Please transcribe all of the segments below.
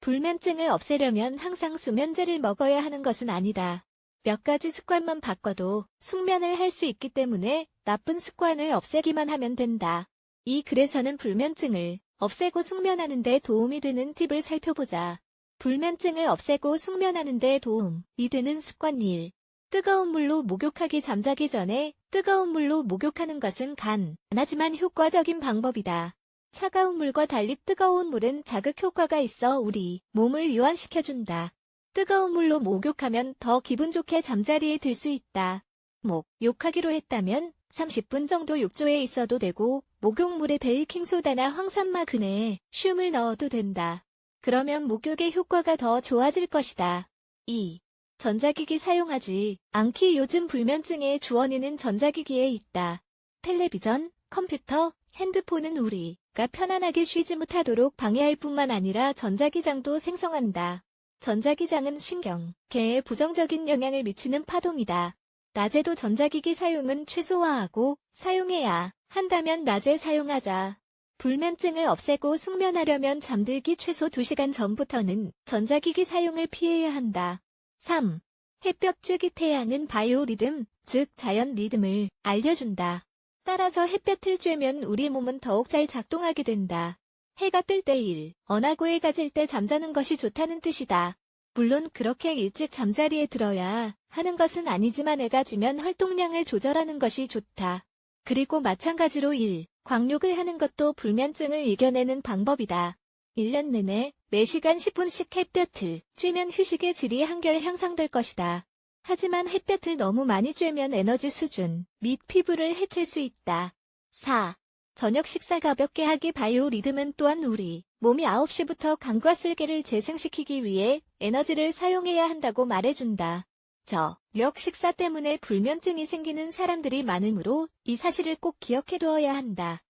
불면증을 없애려면 항상 수면제를 먹어야 하는 것은 아니다. 몇 가지 습관만 바꿔도 숙면을 할 수 있기 때문에 나쁜 습관을 없애기만 하면 된다. 이 글에서는 불면증을 없애고 숙면하는 데 도움이 되는 팁을 살펴보자. 불면증을 없애고 숙면하는 데 도움이 되는 습관 1. 뜨거운 물로 목욕하기 잠자기 전에 뜨거운 물로 목욕하는 것은 간 하지만 효과적인 방법이다. 차가운 물과 달리 뜨거운 물은 자극 효과가 있어 우리 몸을 이완시켜준다. 뜨거운 물로 목욕하면 더 기분 좋게 잠자리에 들 수 있다. 목, 욕하기로 했다면 30분 정도 욕조에 있어도 되고 목욕물에 베이킹소다나 황산마 근에 슘을 넣어도 된다. 그러면 목욕의 효과가 더 좋아질 것이다. 2. 전자기기 사용하지 않기 요즘 불면증의 주원인은 전자기기에 있다. 텔레비전, 컴퓨터, 핸드폰은 우리 가 편안하게 쉬지 못하도록 방해할 뿐만 아니라 전자기장도 생성한다. 전자기장은 신경, 개에 부정적인 영향을 미치는 파동이다. 낮에도 전자기기 사용은 최소화하고 사용해야 한다면 낮에 사용하자. 불면증을 없애고 숙면하려면 잠들기 최소 2시간 전부터는 전자기기 사용을 피해야 한다. 3. 햇볕 주기 태양은 바이오 리듬, 즉 자연 리듬을 알려준다. 따라서 햇볕을 쬐면 우리 몸은 더욱 잘 작동하게 된다. 해가 뜰 때 일, 언하고 해가 질 때 잠자는 것이 좋다는 뜻이다. 물론 그렇게 일찍 잠자리에 들어야 하는 것은 아니지만 해가 지면 활동량을 조절하는 것이 좋다. 그리고 마찬가지로 일, 광욕을 하는 것도 불면증을 이겨내는 방법이다. 1년 내내 매시간 10분씩 햇볕을 쬐면 휴식의 질이 한결 향상될 것이다. 하지만 햇볕을 너무 많이 쬐면 에너지 수준 및 피부를 해칠 수 있다. 4. 저녁 식사 가볍게 하기 바이오 리듬은 또한 우리 몸이 9시부터 간과 쓸개를 재생시키기 위해 에너지를 사용해야 한다고 말해준다. 저녁 식사 때문에 불면증이 생기는 사람들이 많으므로 이 사실을 꼭 기억해두어야 한다.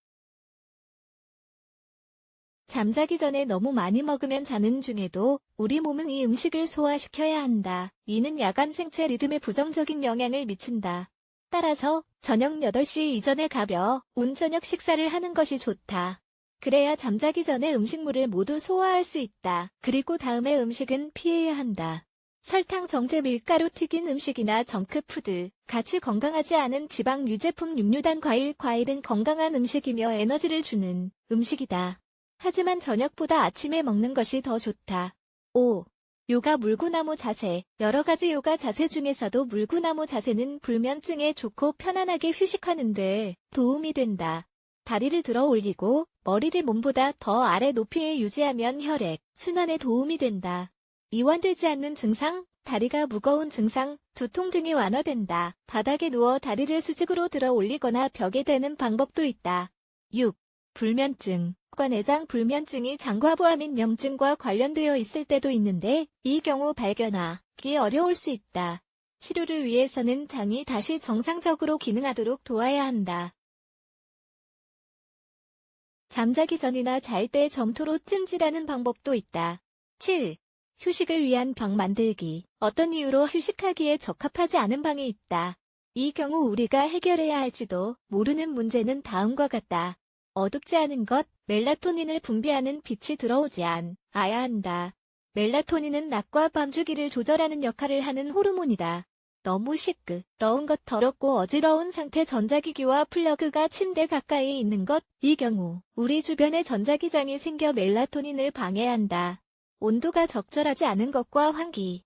잠자기 전에 너무 많이 먹으면 자는 중에도 우리 몸은 이 음식을 소화시켜야 한다. 이는 야간 생체 리듬에 부정적인 영향을 미친다. 따라서 저녁 8시 이전에 가벼 운 저녁 식사를 하는 것이 좋다. 그래야 잠자기 전에 음식물을 모두 소화할 수 있다. 그리고 다음에 음식은 피해야 한다. 설탕, 정제, 밀가루, 튀긴 음식이나 정크푸드, 같이 건강하지 않은 지방 유제품, 육류단, 과일, 과일은 건강한 음식이며 에너지를 주는 음식이다. 하지만 저녁보다 아침에 먹는 것이 더 좋다. 5. 요가 물구나무 자세 여러 가지 요가 자세 중에서도 물구나무 자세는 불면증에 좋고 편안하게 휴식하는데 도움이 된다. 다리를 들어 올리고 머리를 몸보다 더 아래 높이에 유지하면 혈액, 순환에 도움이 된다. 이완되지 않는 증상, 다리가 무거운 증상, 두통 등이 완화된다. 바닥에 누워 다리를 수직으로 들어 올리거나 벽에 대는 방법도 있다. 6. 불면증 내장 불면증이 장과부암인 염증과 관련되어 있을 때도 있는데 이 경우 발견하기 어려울 수 있다. 치료를 위해서는 장이 다시 정상적으로 기능하도록 도와야 한다. 잠자기 전이나 잘 때 점토로 찜질하는 방법도 있다. 7. 휴식을 위한 방 만들기. 어떤 이유로 휴식하기에 적합하지 않은 방이 있다. 이 경우 우리가 해결해야 할지도 모르는 문제는 다음과 같다. 어둡지 않은 것, 멜라토닌을 분비하는 빛이 들어오지 않아야 한다. 멜라토닌은 낮과 밤 주기를 조절하는 역할을 하는 호르몬이다. 너무 시끄러운 것 더럽고 어지러운 상태 전자기기와 플러그가 침대 가까이 있는 것, 이 경우 우리 주변에 전자기장이 생겨 멜라토닌을 방해한다. 온도가 적절하지 않은 것과 환기,